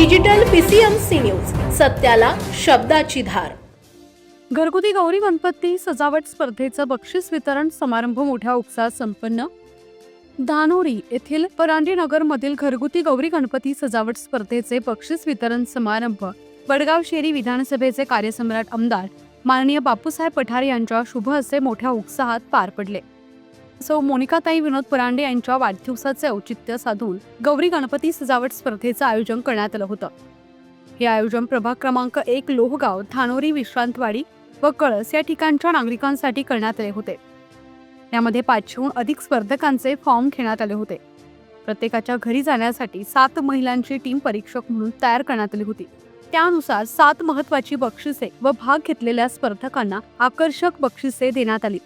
Digital PCMC news सत्याला शब्दाची धार. घरगुती गौरी गणपती सजावट स्पर्धेचं बक्षीस वितरण समारंभ मोठ्या उत्साहात संपन्न. धानोरी येथील परांडी नगरमधील घरगुती गौरी गणपती सजावट स्पर्धेचे बक्षीस वितरण समारंभ वडगाव शेरी विधानसभेचे कार्यसम्राट आमदार माननीय बापूसाहेब पठारे यांच्या शुभ हस्ते मोठ्या उत्साहात पार पडले. सौ मोनिकाताई विनोद परांडे यांच्या वाढदिवसाचे औचित्य साधून गौरी गणपती सजावट स्पर्धेचं आयोजन करण्यात आलं होतं. हे आयोजन प्रभाग क्रमांक एक लोहगाव धानोरी विश्रांतवाडी व कळस या ठिकाणच्या नागरिकांसाठी करण्यात आले होते. यामध्ये पाचशेहून अधिक स्पर्धकांचे फॉर्म घेण्यात आले होते. प्रत्येकाच्या घरी जाण्यासाठी सात महिलांची टीम परीक्षक म्हणून तयार करण्यात आली होती. त्यानुसार सात महत्वाची बक्षिसे व भाग घेतलेल्या स्पर्धकांना आकर्षक बक्षिसे देण्यात आली.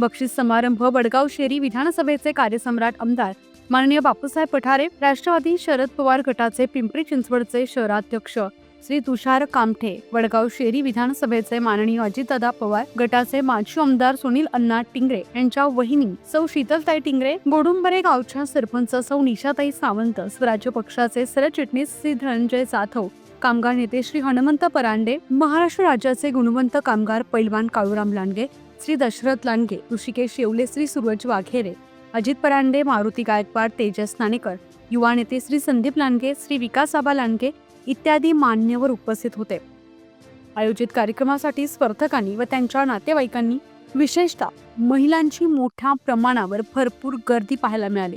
बक्षीस समारंभ वडगाव शेरी विधानसभेचे कार्यसम्राट आमदार माननीय बापूसाहेब पठारे राष्ट्रवादी शरद पवार गटाचे पिंपरी चिंचवडचे शहराध्यक्ष श्री तुषार कामठे वडगाव शेरी विधानसभेचे माननीय अजितदादा पवार गटाचे माजी आमदार सुनील अण्णा टिंगरे यांच्या वहिनी सौ शीतलताई टिंगरे गोडुंबरे गावच्या सरपंच सौ निशाताई सावंत स्वराज्य पक्षाचे सरचिटणीस श्री धनंजय जाधव कामगार नेते श्री हनुमंत परांडे महाराष्ट्र राज्याचे गुणवंत कामगार पैलवान काळूराम लांडगे श्री दशरथ लांडगे ऋषिकेश येवले श्री सूरज वाघेरे अजित परांडे मारुती गायकवाड तेजस नाणेकर युवा नेते श्री संदीप लांडगे श्री विकास आबा लांडगे इत्यादी मान्यवर उपस्थित होते. आयोजित कार्यक्रमासाठी स्पर्धकांनी व त्यांच्या नातेवाईकांनी विशेषतः महिलांची मोठ्या प्रमाणावर भरपूर गर्दी पाहायला मिळाली.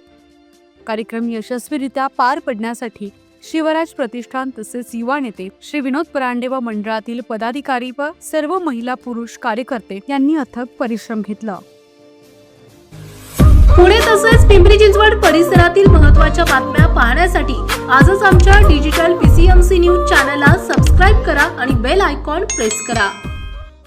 कार्यक्रम यशस्वीरित्या पार पडण्यासाठी शिवराज प्रतिष्ठान तसेच युवा नेते श्री विनोद परांडे व मंडळातील पदाधिकारी व सर्व महिला पुरुष कार्यकर्ते यांनी अथक परिश्रम घेतला. पुणे तसेच पिंपरी चिंचवड परिसरातील महत्त्वाच्या बातम्या पाहण्यासाठी आजच आमच्या डिजिटल पीसीएमसी न्यूज चॅनलला सबस्क्राईब करा आणि बेल आयकॉन प्रेस करा.